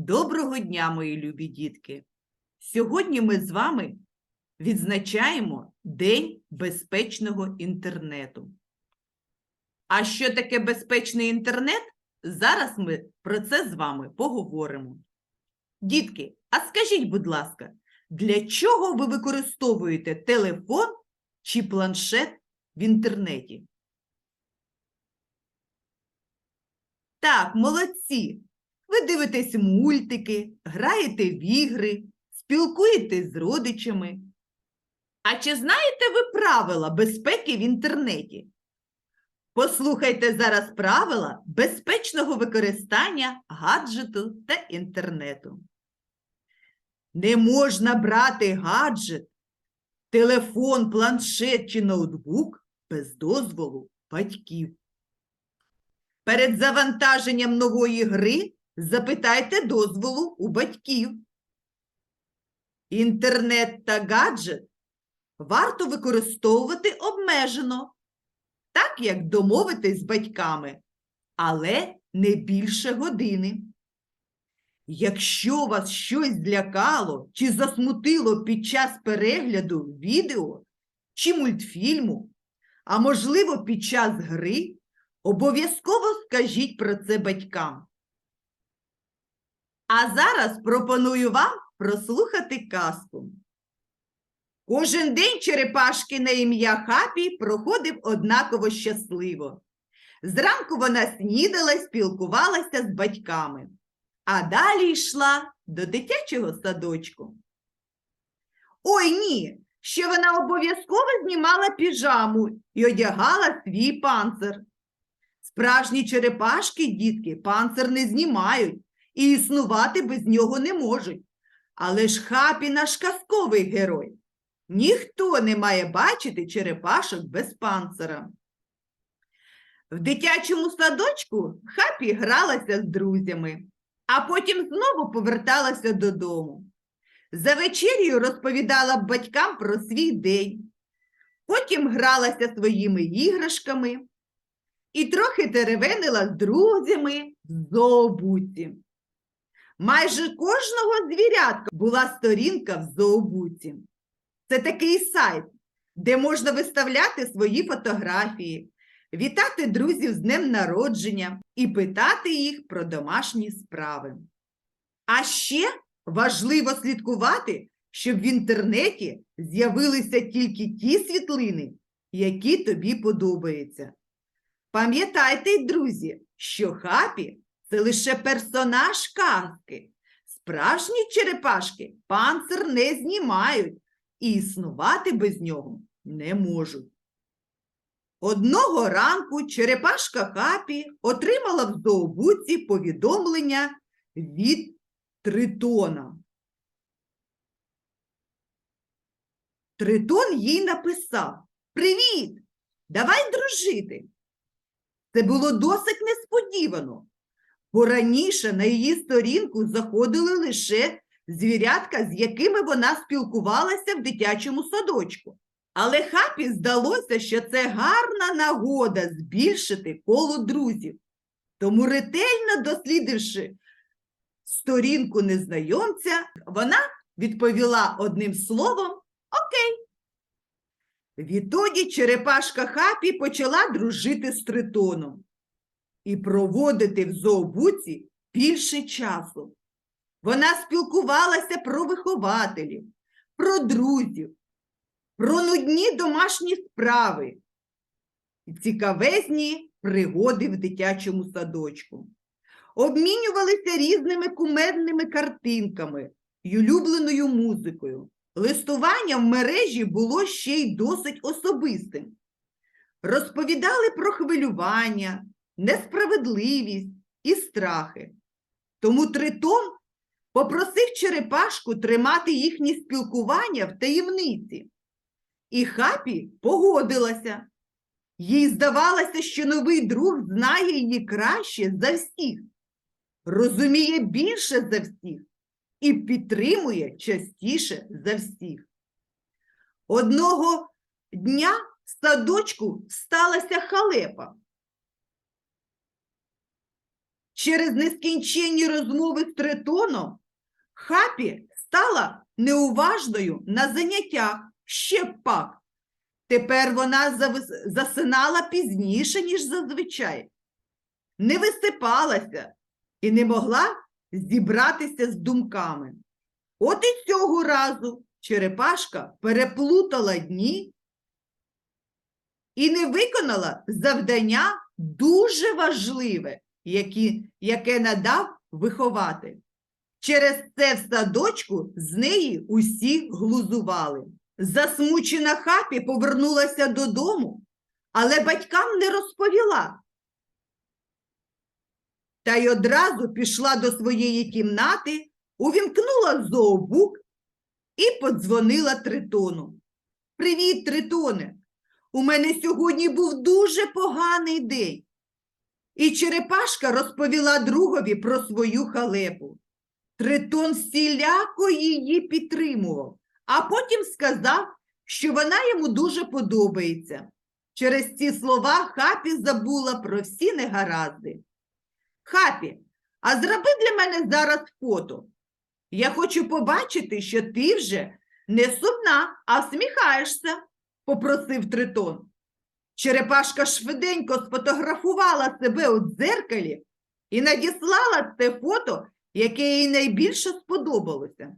Доброго дня, мої любі дітки! Сьогодні ми з вами відзначаємо День безпечного інтернету. А що таке безпечний інтернет? Зараз ми про це з вами поговоримо. Дітки, а скажіть, будь ласка, для чого ви використовуєте телефон чи планшет в інтернеті? Так, молодці! Ви дивитесь мультики, граєте в ігри, спілкуєтесь з родичами. А чи знаєте ви правила безпеки в інтернеті? Послухайте зараз правила безпечного використання гаджету та інтернету. Не можна брати гаджет, телефон, планшет чи ноутбук без дозволу батьків. Перед завантаженням нової гри запитайте дозволу у батьків. Інтернет та гаджет варто використовувати обмежено, так як домовитись з батьками, але не більше години. Якщо вас щось злякало чи засмутило під час перегляду відео чи мультфільму, а можливо під час гри, обов'язково скажіть про це батькам. А зараз пропоную вам прослухати казку. Кожен день черепашки на ім'я Хапі проходив однаково щасливо. Зранку вона снідала спілкувалася з батьками, а далі йшла до дитячого садочку. Ой ні, ще вона обов'язково знімала піжаму і одягала свій панцир. Справжні черепашки, дітки, панцир не знімають і існувати без нього не можуть. Але ж хапі наш казковий герой. Ніхто не має бачити черепашок без панцира. В дитячому садочку хапі гралася з друзями, а потім знову поверталася додому. За вечерю розповідала батькам про свій день, потім гралася своїми іграшками і трохи теревенила з друзями в зообуці. Майже кожного звірятка була сторінка в зообуці. Це такий сайт, де можна виставляти свої фотографії, вітати друзів з днем народження і питати їх про домашні справи. А ще важливо слідкувати, щоб в інтернеті з'явилися тільки ті світлини, які тобі подобаються. Пам'ятайте, друзі, що хапі це лише персонаж казки. Справжні черепашки панцир не знімають і існувати без нього не можуть. Одного ранку черепашка Хапі отримала в зообуці повідомлення від Тритона. Тритон їй написав Привіт! Давай дружити. Це було досить несподівано, бо раніше на її сторінку заходили лише звірятка, з якими вона спілкувалася в дитячому садочку. Але хапі здалося, що це гарна нагода збільшити коло друзів. Тому, ретельно дослідивши сторінку незнайомця, вона відповіла одним словом Окей. Відтоді черепашка Хапі почала дружити з тритоном і проводити в зообуці більше часу. Вона спілкувалася про вихователів, про друзів, про нудні домашні справи і цікавезні пригоди в дитячому садочку. Обмінювалися різними кумедними картинками й улюбленою музикою. Листування в мережі було ще й досить особистим. Розповідали про хвилювання, несправедливість і страхи. Тому Тритон попросив черепашку тримати їхні спілкування в таємниці. І хапі погодилася. Їй здавалося, що новий друг знає її краще за всіх, розуміє більше за всіх і підтримує частіше за всіх. Одного дня в садочку сталася халепа. Через нескінченні розмови з тритоном, Хапі стала неуважною на заняттях ще пак. Тепер вона засинала пізніше, ніж зазвичай, не висипалася і не могла зібратися з думками. От і цього разу черепашка переплутала дні і не виконала завдання дуже важливе, які, яке надав вихователь. Через це в садочку з неї усі глузували. Засмучена хапі повернулася додому, але батькам не розповіла. Та й одразу пішла до своєї кімнати, увімкнула зообук і подзвонила Тритону. Привіт, Тритоне! У мене сьогодні був дуже поганий день. І Черепашка розповіла другові про свою халепу. Тритон всіляко її підтримував, а потім сказав, що вона йому дуже подобається. Через ці слова Хапі забула про всі негаразди. Хапі, а зроби для мене зараз фото. Я хочу побачити, що ти вже не сумна, а всміхаєшся, попросив Тритон. Черепашка швиденько сфотографувала себе у дзеркалі і надіслала це фото, яке їй найбільше сподобалося.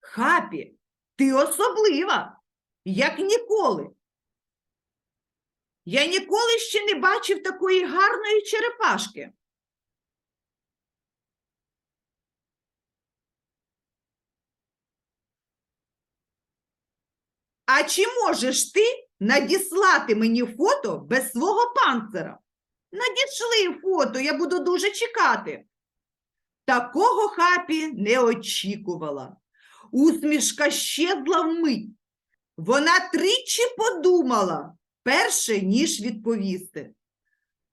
Хапі, ти особлива, як ніколи. Я ніколи ще не бачив такої гарної черепашки. А чи можеш ти надіслати мені фото без свого панцира? Надішли фото, я буду дуже чекати. Такого хапі не очікувала. Усмішка щезла вмить. Вона тричі подумала, перше, ніж відповісти.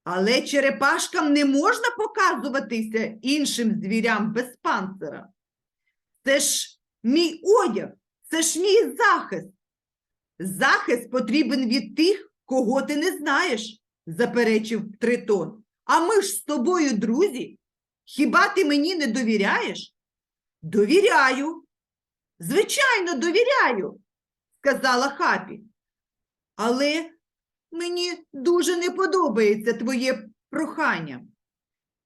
Але черепашкам не можна показуватися іншим звірям без панцира. Це ж мій одяг, це ж мій захист. Захист потрібен від тих, кого ти не знаєш, заперечив Тритон. А ми ж з тобою, друзі. Хіба ти мені не довіряєш? Довіряю. Звичайно, довіряю, сказала Хапі. Але мені дуже не подобається твоє прохання.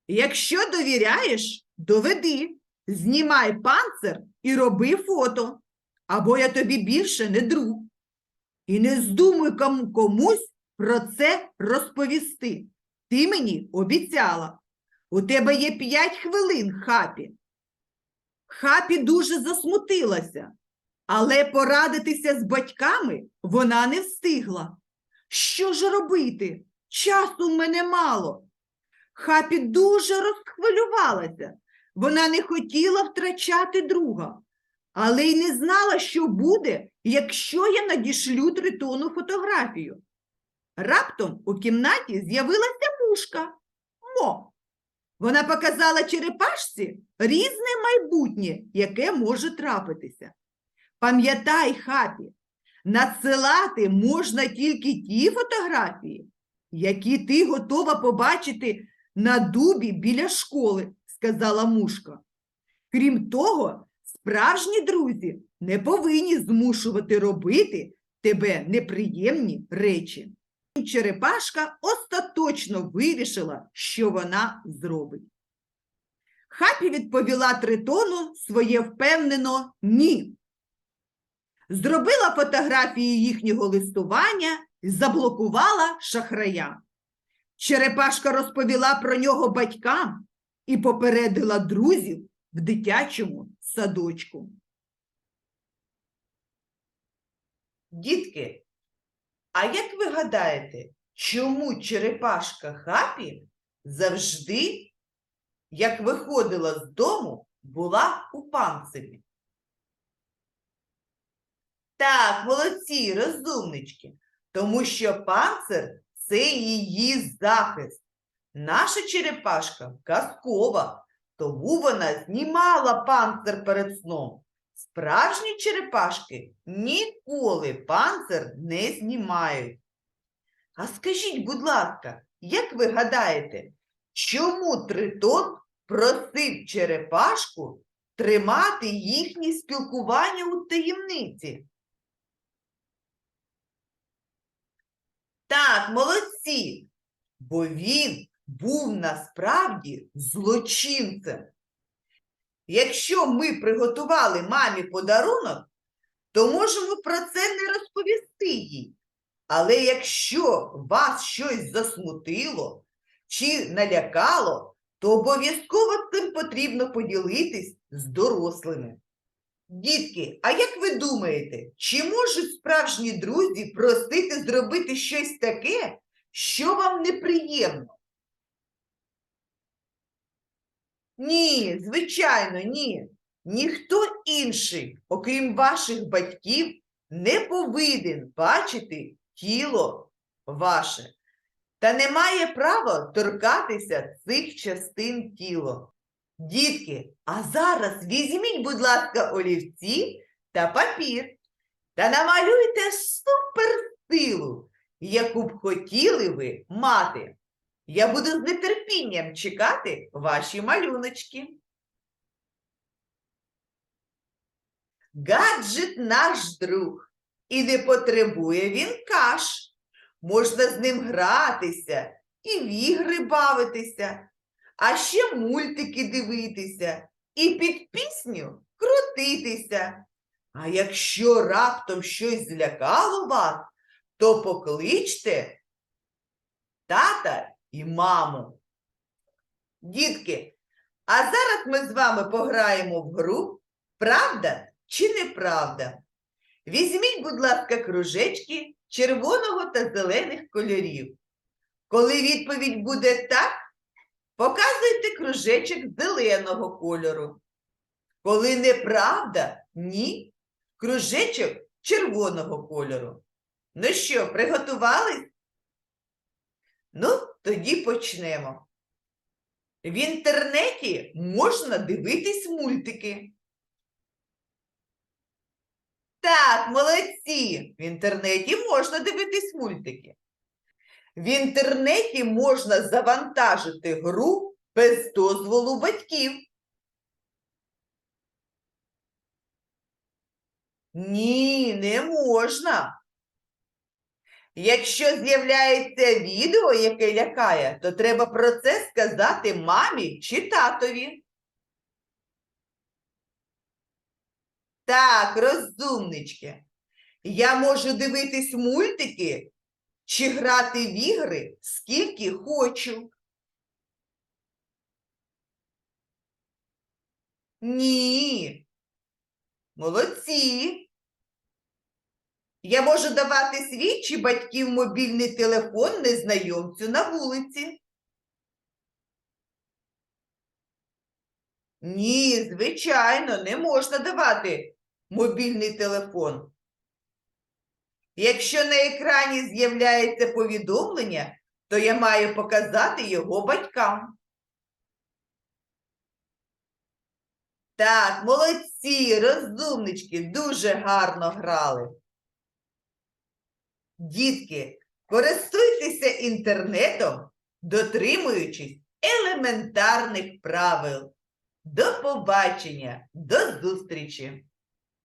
Якщо довіряєш, доведи, знімай панцир і роби фото, або я тобі більше не друг. І не здумуй кому- комусь про це розповісти. Ти мені обіцяла. У тебе є п'ять хвилин, Хапі. Хапі дуже засмутилася, але порадитися з батьками вона не встигла. Що ж робити? Часу в мене мало. Хапі дуже розхвилювалася. Вона не хотіла втрачати друга, але й не знала, що буде, якщо я надішлю тритону фотографію. Раптом у кімнаті з'явилася мушка. Мо. Вона показала черепашці різне майбутнє, яке може трапитися. Пам'ятай, Хапі, надсилати можна тільки ті фотографії, які ти готова побачити на дубі біля школи, сказала мушка. Крім того, справжні друзі не повинні змушувати робити тебе неприємні речі. Черепашка остаточно вирішила, що вона зробить. Хапі відповіла Тритону своє впевнено ні. Зробила фотографії їхнього листування і заблокувала шахрая. Черепашка розповіла про нього батькам і попередила друзів в дитячому садочку. Дітки, а як ви гадаєте, чому черепашка Хапі завжди, як виходила з дому, була у панцирі? Так, молодці, розумнички, тому що панцир це її захист. Наша черепашка казкова, тому вона знімала панцир перед сном. Справжні черепашки ніколи панцир не знімають. А скажіть, будь ласка, як ви гадаєте, чому Тритон просив черепашку тримати їхнє спілкування у таємниці? Так, молодці, бо він був насправді злочинцем. Якщо ми приготували мамі подарунок, то можемо про це не розповісти їй. Але якщо вас щось засмутило чи налякало, то обов'язково цим потрібно поділитись з дорослими. Дітки, а як ви думаєте, чи можуть справжні друзі просити зробити щось таке, що вам неприємно? Ні, звичайно, ні. Ніхто інший, окрім ваших батьків, не повинен бачити тіло ваше та не має права торкатися цих частин тіла. Дітки, а зараз візьміть, будь ласка, олівці та папір та намалюйте суперсилу, яку б хотіли ви мати. Я буду з нетерпінням чекати ваші малюночки. Гаджет наш друг, і не потребує він каш. Можна з ним гратися і в ігри бавитися, а ще мультики дивитися і під пісню крутитися. А якщо раптом щось злякало вас, то покличте тата і маму. Дітки, а зараз ми з вами пограємо в гру Правда чи неправда? Візьміть, будь ласка, кружечки червоного та зелених кольорів. Коли відповідь буде так, показуйте кружечок зеленого кольору. Коли неправда, ні, кружечок червоного кольору. Ну що, приготувались? Ну, тоді почнемо. В інтернеті можна дивитись мультики. Так, молодці. В інтернеті можна дивитись мультики. В інтернеті можна завантажити гру без дозволу батьків. Ні, не можна. Якщо з'являється відео, яке лякає, то треба про це сказати мамі чи татові. Так, розумнички. Я можу дивитись мультики чи грати в ігри скільки хочу. Ні. Молодці. Я можу давати свій батьків мобільний телефон незнайомцю на вулиці. Ні, звичайно, не можна давати мобільний телефон. Якщо на екрані з'являється повідомлення, то я маю показати його батькам. Так, молодці, розумнички, дуже гарно грали. Дітки, користуйтеся інтернетом, дотримуючись елементарних правил. До побачення, до зустрічі!